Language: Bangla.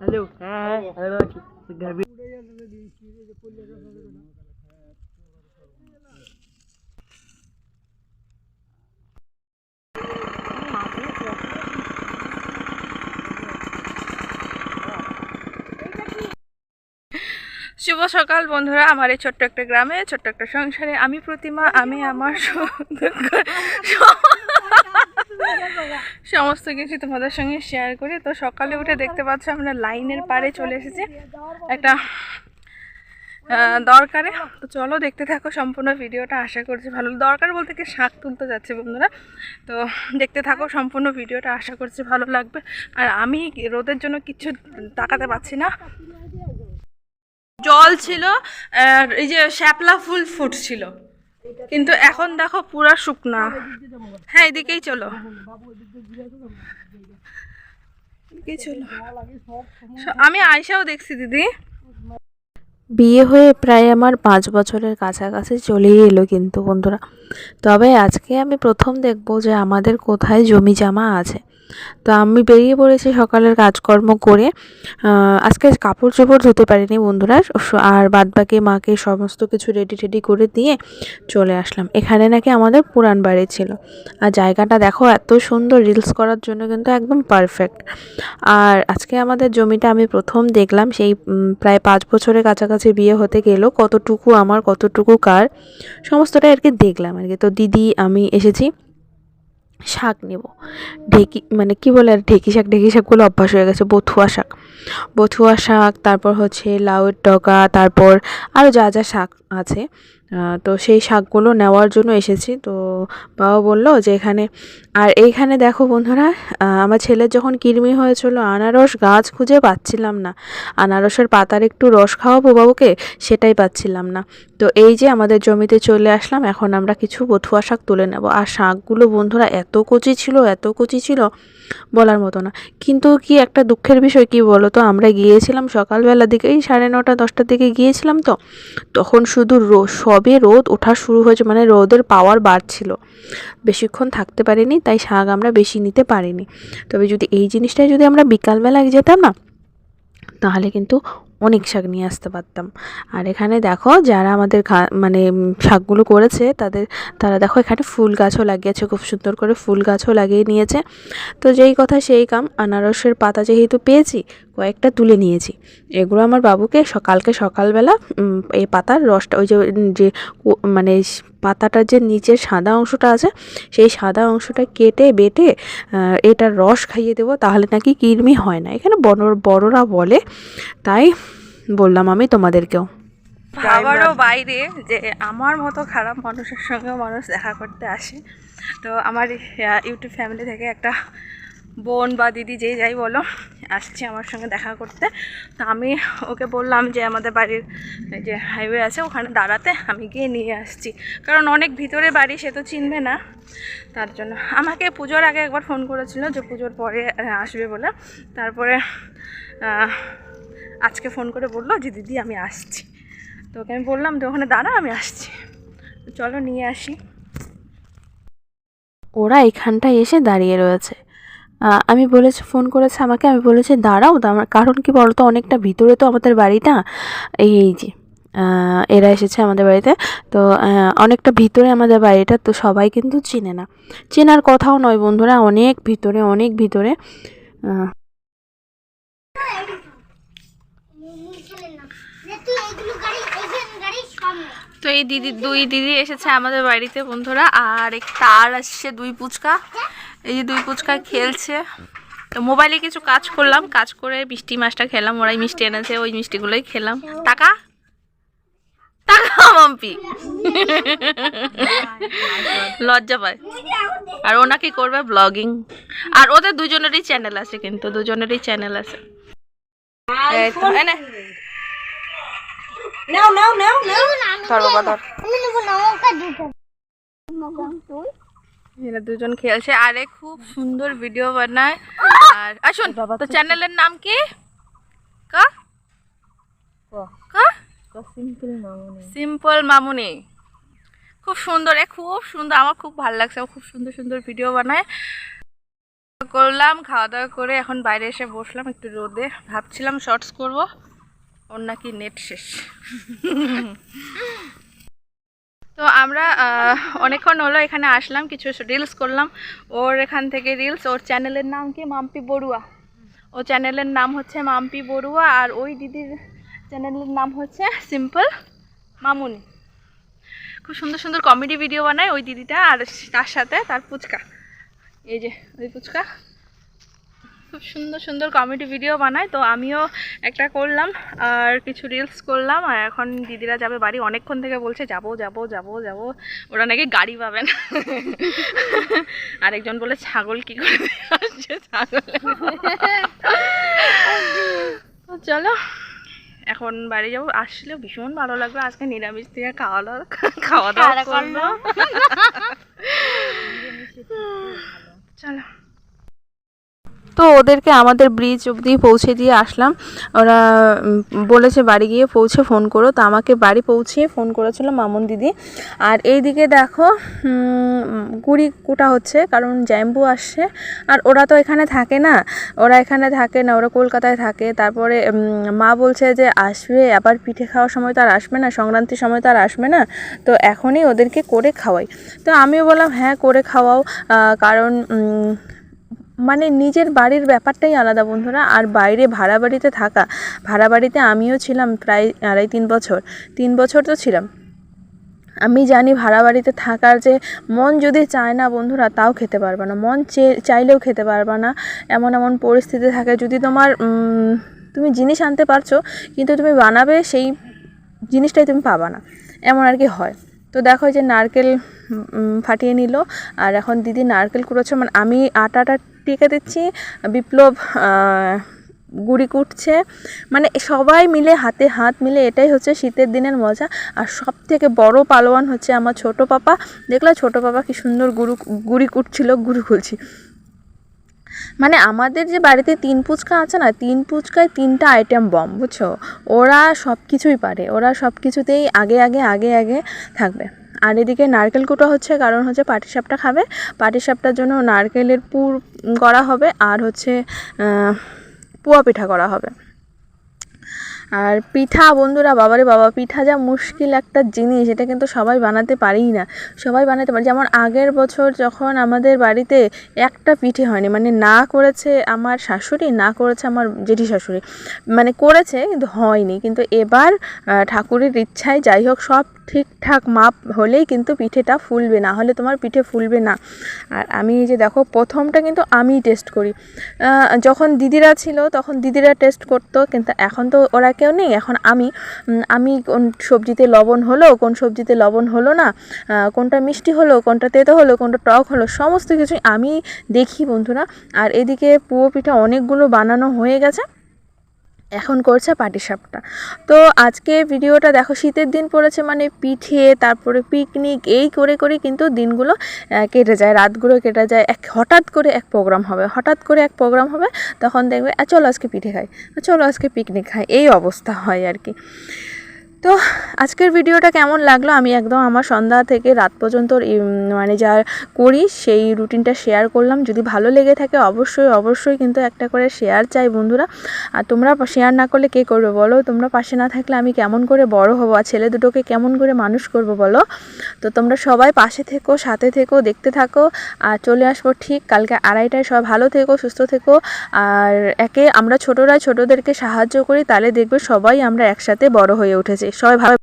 হ্যালো। হ্যাঁ হ্যালো আছি গাবি শুভ সকাল বন্ধুরা আমার এই ছোট্ট একটা গ্রামে ছোট্ট একটা সংসারে। আমি প্রতিমা আমি আমার সমস্ত কিছু তোমাদের সঙ্গে শেয়ার করি। তো সকালে উঠে দেখতে পাচ্ছ আমরা লাইনের পাড়ে চলে এসেছি। একটা দরকারে। তো চলো দেখতে থাকো সম্পূর্ণ ভিডিওটা, আশা করছি ভালো। দরকার বলতে কি শাক তুলতে যাচ্ছে বন্ধুরা। তো দেখতে থাকো সম্পূর্ণ ভিডিওটা, আশা করছি ভালো লাগবে। আর আমি রোদের জন্য কিছু তাকাতে পারছি না। জল ছিল, আর এই যে শ্যাপলা ফুল ফুটছিল। কিন্তু এখন দেখো পুরা শুকনা। হ্যাঁ এদিকেই চলো। চলো। আমি আয়সাও দেখছি দিদি। বিয়ে হয়ে প্রায় আমার পাঁচ বছরের কাছাকাছি চলেই এলো কিন্তু বন্ধুরা। তবে আজকে আমি প্রথম দেখব যে আমাদের কোথায় জমি জামা আছে। তো আমি বেরিয়ে পড়েছি সকালের কাজকর্ম করে। আজকে কাপড় চোপড় ধুতে পারিনি বন্ধুরা আর বাদবাকি মাকে সমস্ত কিছু রেডি টেডি করে দিয়ে চলে আসলাম। এখানে নাকি আমাদের পুরান বাড়ি ছিল। আর জায়গাটা দেখো এত সুন্দর রিলস করার জন্য কিন্তু একদম পারফেক্ট আর আজকে আমাদের জমিটা আমি প্রথম দেখলাম, সেই প্রায় পাঁচ বছরের কাছাকাছি বিয়ে হতে গেল, কতটুকু আমার, কতটুকু কার সমস্তটা আর কি দেখলাম আর কি তো দিদি, আমি এসেছি। শাক নেব। ঢেকি মানে কি বলে আর ঢেকি শাক? ঢেকি শাকগুলো অভ্যাস হয়ে গেছে, বথুয়া শাক। বথুয়া শাক, তারপর হচ্ছে লাউয়ের ডগা, তারপর আরও যা যা শাক আছে। তো সেই শাকগুলো নেওয়ার জন্য এসেছি। তো বাবা বলল যে এখানে, আর এইখানে দেখো বন্ধুরা আমার ছেলের যখন কৃমি হয়েছিল, আনারস গাছ খুঁজে পাচ্ছিলাম না। আনারসের পাতার একটু রস খাওয়াবো বাবুকে, সেটাই পাচ্ছিলাম না। তো এই যে আমাদের জমিতে চলে আসলাম, এখন আমরা কিছু বথুয়া শাক তুলে নেব। আর শাকগুলো বন্ধুরা এত কচি ছিল, এত কচি ছিল, বলার মতো না। কিন্তু কি একটা দুঃখের বিষয় কি বলো তো, আমরা গিয়েছিলাম সকালবেলা দিকে এই সাড়ে নটা, দশটার দিকে গিয়েছিলাম তো, তখন শুধু রো সবে রোদ ওঠা শুরু হয়েছে মানে রোদের পাওয়ার বাড়ছিল। বেশিক্ষণ থাকতে পারিনি, তাই শাক আমরা বেশি নিতে পারিনি। তবে যদি এই জিনিসটাই যদি আমরা বিকালবেলায় যেতাম না, তাহলে কিন্তু অনেক শাক নিয়ে আসতে পারতাম। আর এখানে দেখো যারা আমাদের মানে শাকগুলো করেছে তাদের, তারা দেখো এখানে ফুল গাছও লাগিয়েছে, খুব সুন্দর করে ফুল গাছও লাগিয়ে নিয়েছে। তো যেই কথা সেই কাম, আনারসের পাতা যেহেতু পেয়েছি, কয়েকটা তুলে নিয়েছি। এগুলো আমার বাবুকে সকালকে সকালবেলা এই পাতার রসটা, ওই যে যে মানে পাতাটার যে নিচের সাদা অংশটা আছে, সেই সাদা অংশটা কেটে বেটে এটার রস খাইয়ে দেবো, তাহলে নাকি কৃমি হয় না। এখানে বড় বড়রা বলে, তাই বললাম আমি তোমাদেরকেও। ভাবারও বাইরে, যে আমার মতো খারাপ মানুষের সঙ্গে মানুষ দেখা করতে আসে। তো আমার ইউটিউব ফ্যামিলি থেকে একটা বোন বা দিদি যেই যাই বলো, আসছে আমার সঙ্গে দেখা করতে। তো আমি ওকে বললাম যে আমাদের বাড়ির যে হাইওয়ে আছে, ওখানে দাঁড়াতে আমি গিয়ে নিয়ে আসছি। কারণ অনেক ভিতরে বাড়ি, সে তো চিনবে না। তার জন্য আমাকে পুজোর আগে একবার ফোন করেছিল যে পুজোর পরে আসবে বলে। তারপরে আজকে ফোন করে বলল যে, দিদি, আমি আসছি। তো ওকে আমি বললাম তো ওখানে দাঁড়া, আমি আসছি। চলো নিয়ে আসি। ওরা এখানটায় এসে দাঁড়িয়ে রয়েছে। আমি বলেছি, ফোন করেছে আমাকে। আমি বলেছি, দাঁড়াও দাঁড়া কারণ কি বলতো, অনেকটা ভিতরে তো আমাদের বাড়িটা, এই এই যে এরা এসেছে আমাদের বাড়িতে। তো অনেকটা ভিতরে আমাদের বাড়িটা, তো সবাই কিন্তু চিনে না। চেনার কথাও নয় বন্ধুরা, অনেক ভিতরে অনেক ভিতরে তো এই দিদি দুই দিদি এসেছে আমাদের বাড়িতে বন্ধুরা আর তার আসছে দুই পুচকা এই যে দুই পুচকা খেলছে। তো মোবাইলে কিছু কাজ করলাম কাজ করে মিষ্টি মাছটা খেলাম ওরাই মিষ্টি এনেছে ওই মিষ্টিগুলোই খেলাম। টাকা? লজ্জা পায়। আর ওনা কি করবে? ব্লগিং। আর ওদের দুজনেরই চ্যানেল আছে কিন্তু দুজনেরই চ্যানেল আছে। এই তো, এনে। ধর বাবা ধর। এরা দুজন খেলছে আরে খুব সুন্দর ভিডিও বানায়। আর আসুন তো চ্যানেলের নাম কি? কা? কা? সিম্পল মামুনি খুব সুন্দর এ খুব সুন্দর আমার খুব ভালো লাগছে খুব সুন্দর সুন্দর ভিডিও বানায়। করলাম খাওয়া দাওয়া করে এখন বাইরে এসে বসলাম একটু রোদে ভাবছিলাম শর্টস করব। ওর নাকি নেট শেষ। তো আমরা অনেকক্ষণ হলো এখানে আসলাম, কিছু রিলস করলাম। ওর এখান থেকে রিলস ওর চ্যানেলের নাম কি? মাম্পি বড়ুয়া। ও চ্যানেলের নাম হচ্ছে মাম্পি বড়ুয়া, আর ওই দিদির চ্যানেলের নাম হচ্ছে সিম্পল মামুনি। খুব সুন্দর সুন্দর কমেডি ভিডিও বানায় ওই দিদিটা, আর তার সাথে তার পুচকা। এই যে, ওই পুচকা। খুব সুন্দর সুন্দর কমেডি ভিডিও বানায়। তো আমিও একটা করলাম আর কিছু রিলস করলাম আর এখন দিদিরা যাবে বাড়ি। অনেকক্ষণ থেকে বলছে যাব যাব যাব যাব। ওরা নাকি গাড়ি পাবেন আরেকজন বলে ছাগল কি করে দিয়ে আসছে ছাগল? চলো এখন বাড়ি যাব। আসলেও ভীষণ ভালো লাগল। আজকে নিরামিষ থেকে খাওয়া দাওয়া খাওয়া দাওয়া করল চলো। তো ওদেরকে আমাদের ব্রিজ অবধি পৌঁছে দিয়ে আসলাম। ওরা বলেছে বাড়ি গিয়ে পৌঁছে ফোন করো। তো আমাকে বাড়ি পৌঁছিয়ে ফোন করেছিল মামুন দিদি। আর এই দিকে দেখো গুড়ি কুটা হচ্ছে, কারণ জ্যাম্বু আসছে। আর ওরা তো এখানে থাকে না। ওরা এখানে থাকে না, ওরা কলকাতায় থাকে। তারপরে মা বলছে যে আসবে, আবার পিঠে খাওয়ার সময় তো আর আসবে না, সংক্রান্তির সময় তো আর আসবে না। তো এখনই ওদেরকে করে খাওয়াই। তো আমিও বললাম হ্যাঁ করে খাওয়াও। কারণ মানে নিজের বাড়ির ব্যাপারটাই আলাদা বন্ধুরা। আর বাইরে ভাড়া বাড়িতে থাকা, ভাড়া বাড়িতে আমিও ছিলাম প্রায় আড়াই তিন বছর তিন বছর তো ছিলাম। আমি জানি ভাড়া বাড়িতে থাকার যে মন যদি চায় না বন্ধুরা, তাও খেতে পারবে না। মন চাইলেও খেতে পারবে না। এমন এমন পরিস্থিতি থাকে যদি তোমার তুমি জিনিস আনতে পারছ, কিন্তু তুমি বানাবে সেই জিনিসটাই তুমি পাবা না। এমন আর কি হয়। তো দেখো যে নারকেল ফাটিয়ে নিল। আর এখন দিদি নারকেল কুড়োচ্ছে। মানে আমি আটাটা টিকে দিচ্ছি। বিপ্লব গুড়ি কুটছে। মানে সবাই মিলে হাতে হাত মিলে এটাই হচ্ছে শীতের দিনের মজা। আর সব থেকে বড় পালোয়ান হচ্ছে আমার ছোট পাপা। দেখলা ছোট পাপা কি সুন্দর গুরু, গুড়ি কুটছিল, গুড়ি খুলছি মানে আমাদের যে বাড়িতে তিন পুচকা আছে না, তিন পুচকায় তিনটা আইটেম বম বুঝছ? ওরা সব কিছুই পারে। ওরা সব কিছুতেই আগে আগে আগে আগে থাকবে। আর এদিকে নারকেল কুটো হচ্ছে কারণ হচ্ছে পাটিসাপটা খাবে। পাটিসাপটার জন্য নারকেলের পুর করা হবে আর হচ্ছে পুয়া পিঠা করা হবে। আর পিঠা বন্ধুরা, বাবারে বাবা, পিঠা যা মুশকিল একটা জিনিস, এটা কিন্তু সবাই বানাতে পারেই না। সবাই বানাতে পারে। যেমন আগের বছর যখন আমাদের বাড়িতে একটা পিঠে হয়নি মানে না করেছে আমার শাশুড়ি, না করেছে আমার জেঠি শাশুড়ি মানে করেছে কিন্তু হয়নি। কিন্তু এবার ঠাকুরের ইচ্ছায় যাই হোক, সব ঠিকঠাক মাপ হলেই কিন্তু পিঠেটা ফুলবে, না হলে তোমার পিঠে ফুলবে না। আর আমি যে দেখো, প্রথমটা কিন্তু আমি টেস্ট করি। যখন দিদিরা ছিল, তখন দিদিরা টেস্ট করতো, কিন্তু এখন তো ওরা কেউ নেই। এখন আমি আমি কোন সবজিতে লবণ হলো, কোন সবজিতে লবণ হলো না কোনটা মিষ্টি হলো, কোনটা তেতো হলো, কোনটা টক হলো, সমস্ত কিছুই আমি দেখি বন্ধুরা। আর এদিকে পুয়ো পিঠা অনেকগুলো বানানো হয়ে গেছে। এখন করছে পাটিসাপটা। তো আজকে ভিডিওটা দেখো শীতের দিন পড়েছে মানে পিঠে তারপরে পিকনিক এই করে করে কিন্তু দিনগুলো কেটে যায় রাতগুলো কেটে যায়। এক হঠাৎ করে এক প্রোগ্রাম হবে হঠাৎ করে এক প্রোগ্রাম হবে তখন দেখবে "আ, চলো আজকে পিঠে খাই চলো আজকে পিকনিক খাই। এই অবস্থা হয় আর কি। তো আজকের ভিডিওটা কেমন লাগল? আমি একদম আমার সন্ধ্যা থেকে রাত পর্যন্ত মানে যা করি সেই রুটিনটা শেয়ার করলাম। যদি ভালো লেগে থাকে অবশ্যই অবশ্যই কিন্তু একটা করে শেয়ার চাই বন্ধুরা। আর তোমরা শেয়ার না করলে কে করবে বলো? তোমরা পাশে না থাকলে আমি কেমন করে বড় হব? আর ছেলে দুটোকে কেমন করে মানুষ করব বলো? তো তোমরা সবাই পাশে থেকো, সাথে থেকো, দেখতে থাকো। আর চলে আসব ঠিক কালকে আড়াইটায়। সবাই ভালো থেকো, সুস্থ থেকো। আর একে আমরা ছোটরা ছোটদেরকে সাহায্য করি, তাহলে দেখবে সবাই আমরা একসাথে বড় হয়ে উঠেছি। সবাই ভালো